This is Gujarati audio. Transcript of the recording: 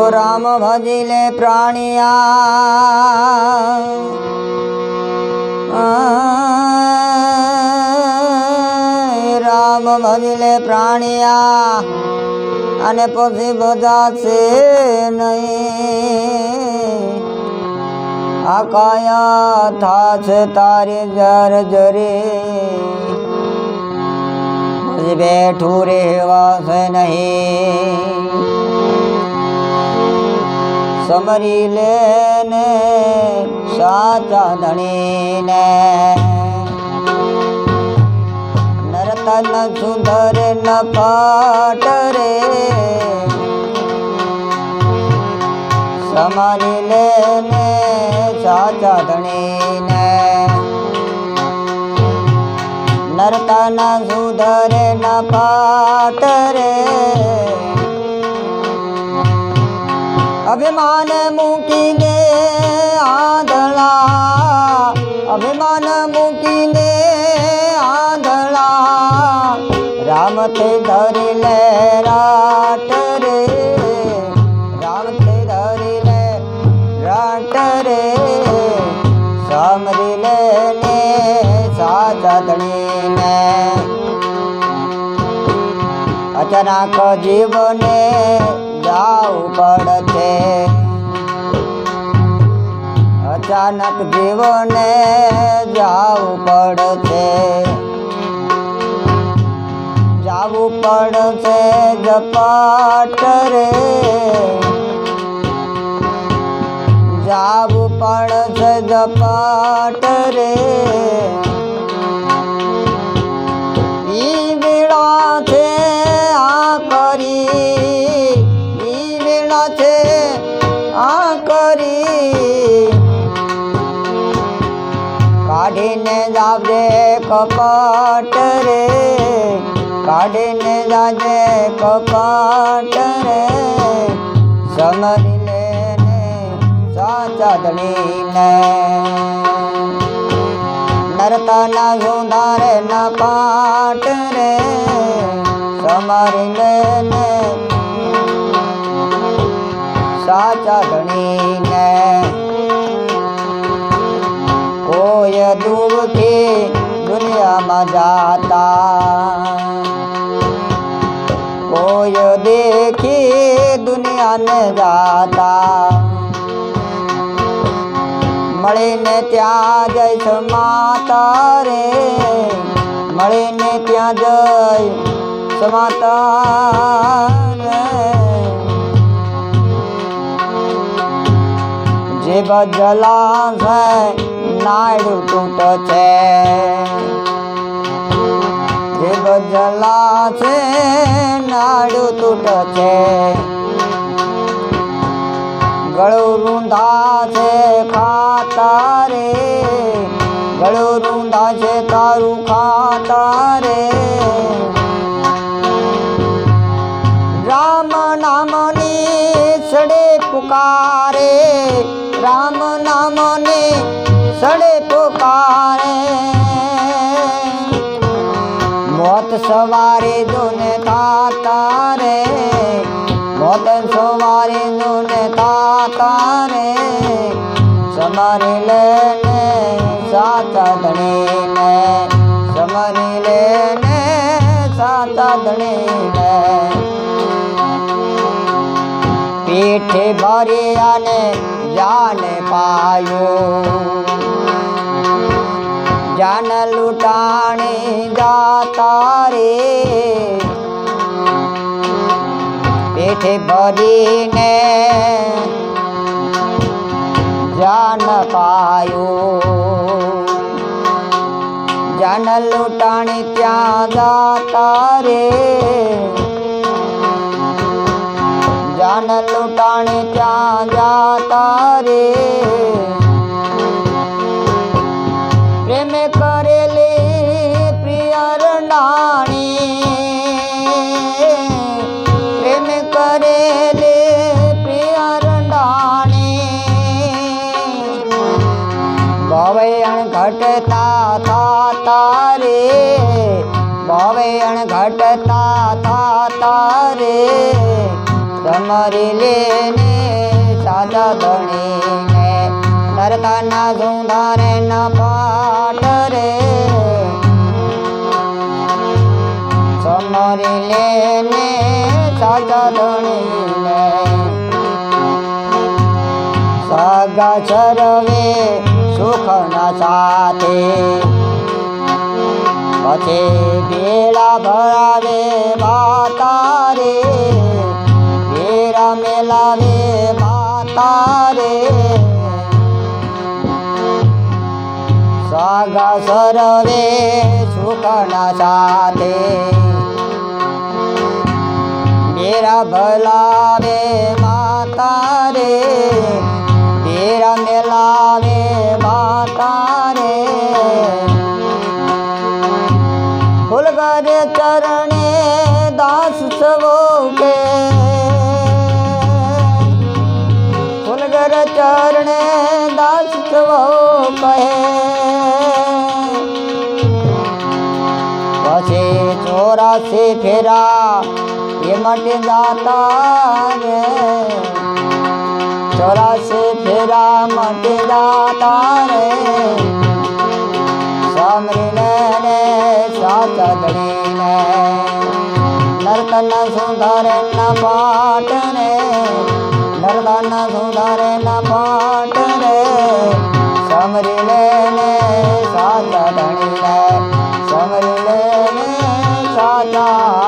તો રામ ભજીલે પ્રાણિયા. રામ ભજીલે પ્રાણિયા. અને પછી બધા છે નહીં. આ થા છે તારી જર જરી. બેઠું રહેવાશે નહીં. સમરી લેને સાચા ધણીને. નરતન સુધર ન પાટ રે સમારી લેને સાચા ધણીને. નરતન સુધર ન પાટ રે અભિમાન મૂકી દે આંધળા, અભિમાન મૂકી દે આંધળા, રામ તે ધરી લે રાટ રે, રામ તે ધરી લે રાટ રે સામરી લે ને સાચા ને. અચાનક જીવને જાવું પડશે. અચાનક જીવને જાવું પડશે. જાવું પડશે જપાટ રે. જાવું પડશે જપાટ રે. ઈ વેળા છે આ કરી કાઢીને કપાટ રે. કાઢીને જાજે કપાટ રે. સમરી લેને સાચા ધણીને નરતાના સુધારે ના પાટ રે. સમરી લેને સાચા જાતા કોઈ દેખી દુનિયાને જાતા મળીને ત્યાં જઈશ માતા રે મળીને ત્યાં જઈશ માતા રે જીવ જલાશે નાયડું તૂટ છે જીવ છે, નાડું તૂટ છે. ગળું રૂંધા છે ખાતા રે ગળું રૂંધા છે તારું ખાતા રે રામ નામની સડે પુકારે, રામ નામની સડે પુકારે. મોત સવારે જોને તાતા રે, મોત સવારે જોને તાતા રે, સમારી લેને સાચા ધણીને સમારી લેને સાચા ધણીને પીઠ ભરી અને જાને પાયો જાન લૂંટાણી દાતા રે. પેઠે ભરીને જાન પાયો. જાન લૂંટાણી ત્યાં દાતા રે. જાન લૂંટાણી ત્યાં જાતા રે. અણઘટતા થાતા રે ભવેણ ઘટતા થાતા રે. સમરી લેને સાચા ધણીને નરકાના સુંધારે ન પાટ રે. સમરી લેને સાચા ધણીને સાગા ચરવે સુખના સાથે. પછી ભેળા ભરાવે માતા રે ભેરા મેલાવે માતા રે સાગા સરવે સુખના સાથે. ભેરા ભલાવે માતા રે ફૂલગરે ચરણે દાસ સવો કે. ફૂલગર ચરણે દાસ સવો કહે પછી ચોરાસી ફેરા એ માટે રે. ચોરાસી ફેરા માટે જાતા રે. ધણીને નરકના સુધારે ન પાટ રે નર્તન સુધારે ન પાટ રે સમરી લે ને સાચા ધણીને, સમરી લે ને સાચા